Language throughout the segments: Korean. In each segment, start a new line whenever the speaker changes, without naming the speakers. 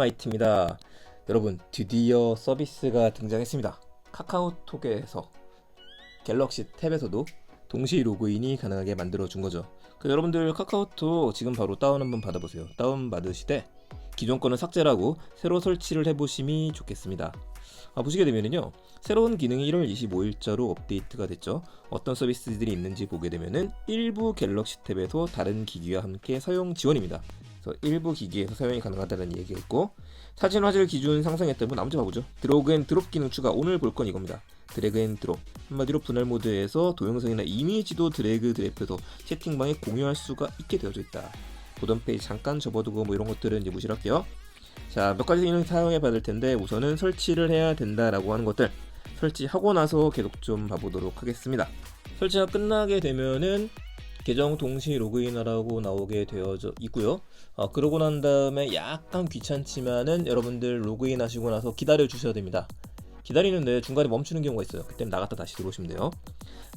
화이트입니다. 여러분 드디어 서비스가 등장했습니다. 카카오톡에서 갤럭시 탭에서도 동시 로그인이 가능하게 만들어 준 거죠. 그 여러분들 카카오톡 지금 바로 다운 한번 받아보세요. 다운 받으시되 기존 거는 삭제라고 새로 설치를 해보심이 좋겠습니다. 아, 보시게 되면은요 새로운 기능이 1월 25일자로 업데이트가 됐죠. 어떤 서비스들이 있는지 보게 되면은 일부 갤럭시 탭에서 다른 기기와 함께 사용 지원입니다. 그래서 일부 기기에서 사용이 가능하다는 얘기가 있고 사진 화질 기준 상승했던 분 아무튼 봐보죠. 드로그 앤 드롭 기능 추가 오늘 볼 건 이겁니다. 드래그 앤 드롭 한마디로 분할 모드에서 동영상이나 이미지도 드래그 드랩해서 채팅방에 공유할 수가 있게 되어져 있다. 보던 페이지 잠깐 접어두고 뭐 이런 것들은 이제 무시할게요. 자, 몇 가지 기능 사용해 받을 텐데 우선은 설치를 해야 된다라고 하는 것들 설치하고 나서 계속 좀 봐보도록 하겠습니다. 설치가 끝나게 되면은 계정 동시 로그인하라고 나오게 되어져 있고요. 어, 그러고 난 다음에 약간 귀찮지만은 여러분들 로그인 하시고 나서 기다려 주셔야 됩니다. 기다리는데 중간에 멈추는 경우가 있어요. 그때는 나갔다 다시 들어오시면 돼요.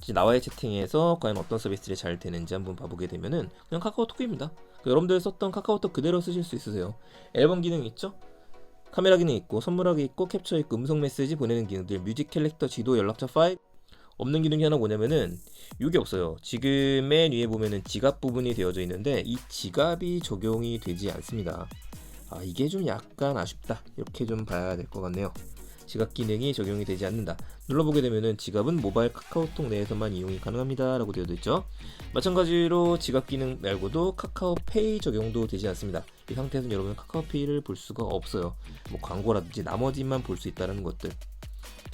이제 나와의 채팅에서 과연 어떤 서비스들이 잘 되는지 한번 봐보게 되면은 그냥 카카오톡입니다. 그 여러분들 썼던 카카오톡 그대로 쓰실 수 있으세요. 앨범 기능 있죠? 카메라 기능 있고 선물하기 있고 캡처 있고 음성 메시지 보내는 기능들 뮤직 캘렉터 지도 연락처 파일 없는 기능이 하나 뭐냐면은 이게 없어요. 지금 맨 위에 보면은 지갑 부분이 되어져 있는데 이 지갑이 적용이 되지 않습니다. 아 이게 좀 약간 아쉽다. 이렇게 좀 봐야 될 것 같네요. 지갑 기능이 적용이 되지 않는다. 눌러보게 되면은 지갑은 모바일 카카오톡 내에서만 이용이 가능합니다. 라고 되어 있죠. 마찬가지로 지갑 기능 말고도 카카오페이 적용도 되지 않습니다. 이 상태에서는 여러분 카카오페이를 볼 수가 없어요. 뭐 광고라든지 나머지만 볼 수 있다는 것들.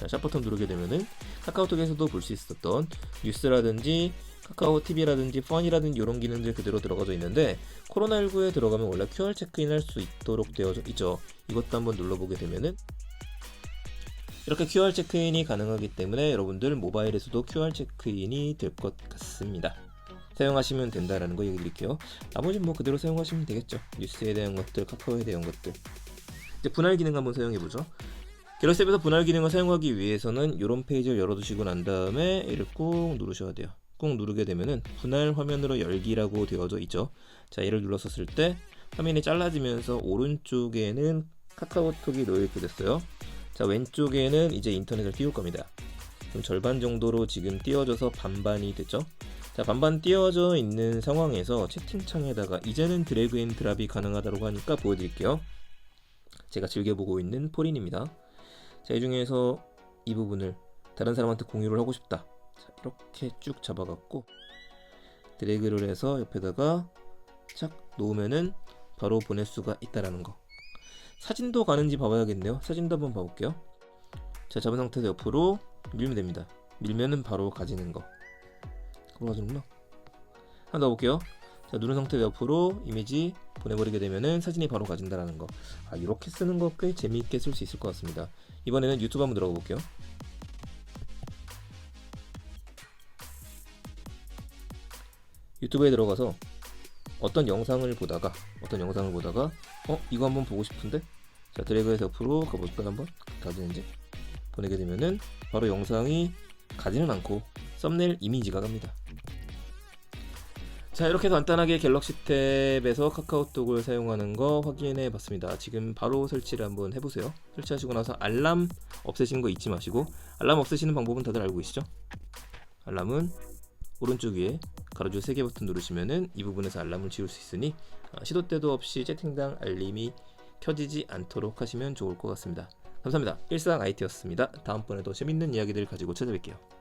자, 샵 버튼 누르게 되면은 카카오톡에서도 볼 수 있었던 뉴스라든지 카카오 TV라든지 펀이라든지 이런 기능들 그대로 들어가져 있는데 코로나19에 들어가면 원래 QR 체크인 할 수 있도록 되어져 있죠. 이것도 한번 눌러보게 되면은 이렇게 QR 체크인이 가능하기 때문에 여러분들 모바일에서도 QR 체크인이 될 것 같습니다. 사용하시면 된다라는 거 얘기 드릴게요. 나머지 뭐 그대로 사용하시면 되겠죠. 뉴스에 대한 것들, 카카오에 대한 것들. 이제 분할 기능 한번 사용해 보죠. 갤럭시 앱에서 분할 기능을 사용하기 위해서는 이런 페이지를 열어두시고 난 다음에 이를 꾹 누르셔야 돼요. 꾹 누르게 되면은 분할 화면으로 열기라고 되어져 있죠. 자, 얘를 눌렀었을 때 화면이 잘라지면서 오른쪽에는 카카오톡이 놓여있게 됐어요. 자, 왼쪽에는 이제 인터넷을 띄울 겁니다. 그럼 절반 정도로 지금 띄워져서 반반이 됐죠. 자, 반반 띄워져 있는 상황에서 채팅창에다가 이제는 드래그 앤 드랍이 가능하다고 하니까 보여드릴게요. 제가 즐겨보고 있는 포린입니다. 자, 이 중에서 이 부분을 다른 사람한테 공유를 하고 싶다. 자, 이렇게 쭉 잡아갖고 드래그를 해서 옆에다가 착 놓으면은 바로 보낼 수가 있다라는 거. 사진도 가는지 봐봐야겠네요. 사진도 한번 봐볼게요. 자, 잡은 상태에서 옆으로 밀면 됩니다. 밀면은 바로 가지는 거. 그거 가지는구나. 하나 더 볼게요. 자, 누른 상태에서 옆으로 이미지 보내버리게 되면은 사진이 바로 가진다라는 거. 아, 이렇게 쓰는 거 꽤 재미있게 쓸 수 있을 것 같습니다. 이번에는 유튜브 한번 들어가 볼게요. 유튜브에 들어가서 어떤 영상을 보다가 어떤 영상을 보다가 어 이거 한번 보고 싶은데 자 드래그해서 옆으로 가볼까요 한번 가든지 보내게 되면은 바로 영상이 가지는 않고 썸네일 이미지가 갑니다 자 이렇게 간단하게 갤럭시 탭에서 카카오톡을 사용하는 거 확인해 봤습니다 지금 바로 설치를 한번 해보세요 설치하시고 나서 알람 없애시는 거 잊지 마시고 알람 없애시는 방법은 다들 알고 계시죠 알람은 오른쪽 위에 가로줄 3개 버튼 누르시면은 이 부분에서 알람을 지울 수 있으니 어, 시도 때도 없이 채팅당 알림이 켜지지 않도록 하시면 좋을 것 같습니다. 감사합니다. 일상 IT였습니다. 다음번에도 재밌는 이야기들 가지고 찾아뵐게요.